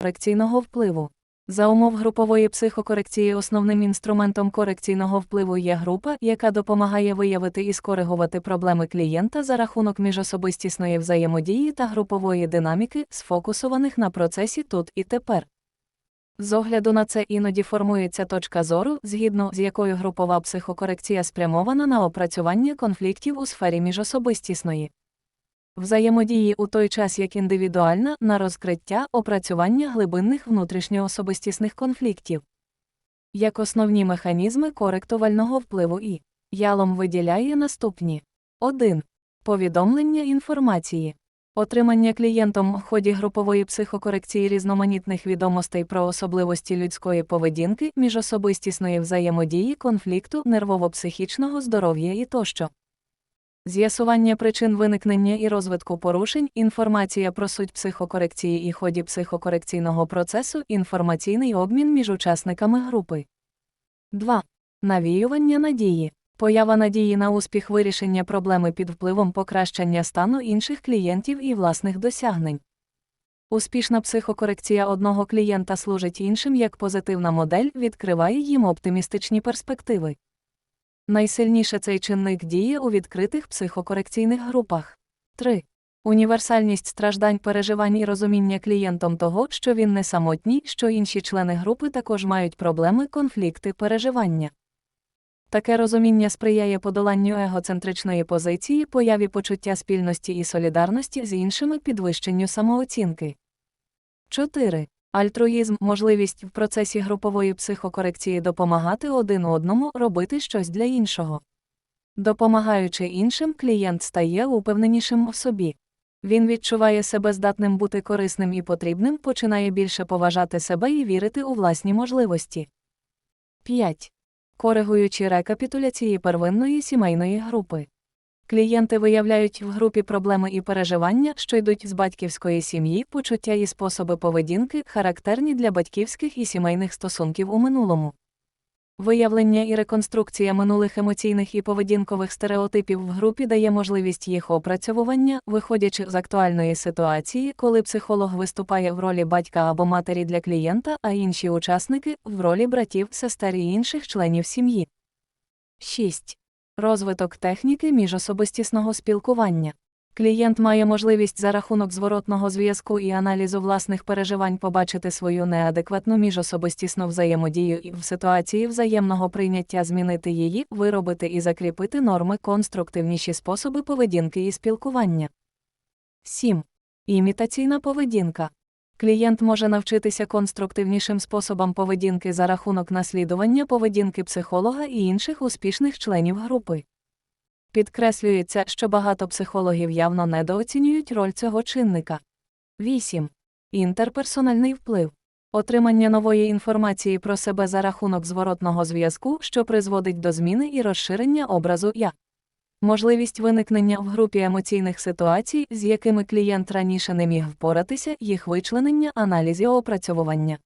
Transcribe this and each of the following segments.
корекційного впливу. За умов групової психокорекції основним інструментом корекційного впливу є група, яка допомагає виявити і скоригувати проблеми клієнта за рахунок міжособистісної взаємодії та групової динаміки, сфокусованих на процесі тут і тепер. З огляду на це іноді формується точка зору, згідно з якою групова психокорекція спрямована на опрацювання конфліктів у сфері міжособистісної взаємодії у той час як індивідуальна на розкриття опрацювання глибинних внутрішньоособистісних конфліктів. Як основні механізми коректувального впливу і ялом виділяє наступні 1. Повідомлення інформації. Отримання клієнтом в ході групової психокорекції різноманітних відомостей про особливості людської поведінки, міжособистісної взаємодії, конфлікту, нервово-психічного здоров'я і тощо. З'ясування причин виникнення і розвитку порушень, інформація про суть психокорекції і ході психокорекційного процесу, інформаційний обмін між учасниками групи. 2. Навіювання надії. Поява надії на успіх вирішення проблеми під впливом покращення стану інших клієнтів і власних досягнень. Успішна психокорекція одного клієнта служить іншим як позитивна модель, відкриває їм оптимістичні перспективи. Найсильніше цей чинник діє у відкритих психокорекційних групах. 3. Універсальність страждань переживань і розуміння клієнтом того, що він не самотній, що інші члени групи також мають проблеми, конфлікти, переживання. Таке розуміння сприяє подоланню егоцентричної позиції, появі почуття спільності і солідарності з іншими підвищенню самооцінки. 4. Альтруїзм можливість в процесі групової психокорекції допомагати один одному робити щось для іншого. Допомагаючи іншим, клієнт стає упевненішим в собі. Він відчуває себе здатним бути корисним і потрібним, починає більше поважати себе і вірити у власні можливості. 5. Коригуючи рекапітуляції первинної сімейної групи. Клієнти виявляють в групі проблеми і переживання, що йдуть з батьківської сім'ї, почуття і способи поведінки, характерні для батьківських і сімейних стосунків у минулому. Виявлення і реконструкція минулих емоційних і поведінкових стереотипів в групі дає можливість їх опрацьовування, виходячи з актуальної ситуації, коли психолог виступає в ролі батька або матері для клієнта, а інші учасники в ролі братів, сестер і інших членів сім'ї. 6. Розвиток техніки міжособистісного спілкування. Клієнт має можливість за рахунок зворотного зв'язку і аналізу власних переживань побачити свою неадекватну міжособистісну взаємодію і в ситуації взаємного прийняття змінити її, виробити і закріпити норми конструктивніші способи поведінки і спілкування. 7. Імітаційна поведінка. Клієнт може навчитися конструктивнішим способам поведінки за рахунок наслідування поведінки психолога і інших успішних членів групи. Підкреслюється, що багато психологів явно недооцінюють роль цього чинника. 8. Інтерперсональний вплив. Отримання нової інформації про себе за рахунок зворотного зв'язку, що призводить до зміни і розширення образу я. Можливість виникнення в групі емоційних ситуацій, з якими клієнт раніше не міг впоратися, їх вичленення, аналіз і опрацьовування.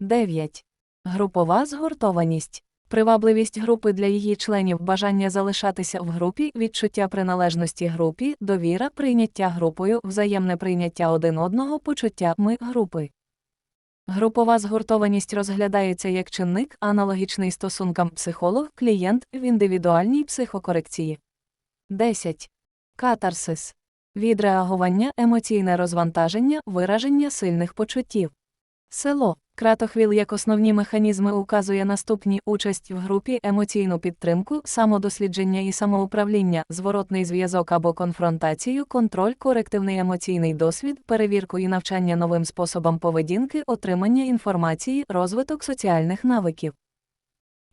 9. Групова згуртованість. Привабливість групи для її членів, бажання залишатися в групі, відчуття приналежності групі, довіра, прийняття групою, взаємне прийняття один одного, почуття ми групи. Групова згуртованість розглядається як чинник, аналогічний стосункам психолог-клієнт в індивідуальній психокорекції. 10. Катарсис. Відреагування, емоційне розвантаження, вираження сильних почуттів. Село. Кратохвіл як основні механізми указує наступні участь в групі, емоційну підтримку, самодослідження і самоуправління, зворотний зв'язок або конфронтацію, контроль, корективний емоційний досвід, перевірку і навчання новим способам поведінки, отримання інформації, розвиток соціальних навиків.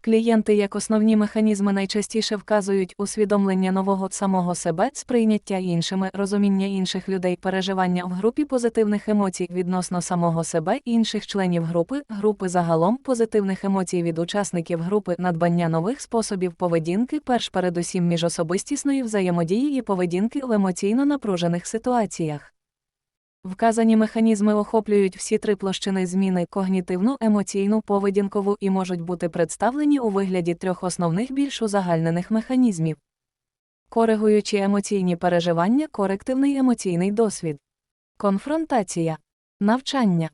Клієнти як основні механізми найчастіше вказують усвідомлення нового самого себе, сприйняття іншими, розуміння інших людей, переживання в групі позитивних емоцій відносно самого себе, інших членів групи, групи загалом позитивних емоцій від учасників групи, надбання нових способів поведінки, перш передусім міжособистісної взаємодії і поведінки в емоційно напружених ситуаціях. Вказані механізми охоплюють всі три площини зміни когнітивну, емоційну, поведінкову і можуть бути представлені у вигляді трьох основних більш узагальнених механізмів. Коригуючі емоційні переживання, корективний емоційний досвід, конфронтація, навчання,